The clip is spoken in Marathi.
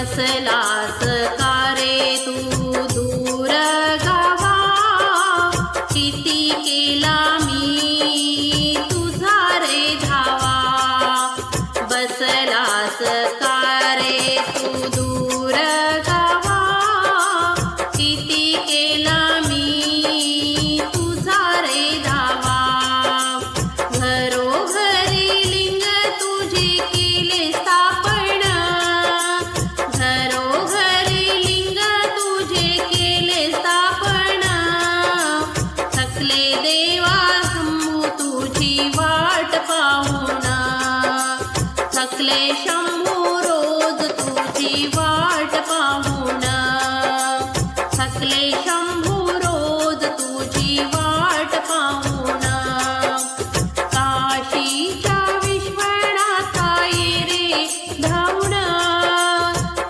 असलास कारे तू? दूर गावा किती केला मी? तुझा रे धावा बसलास कारे तू? रोज तुझी वाट पाहू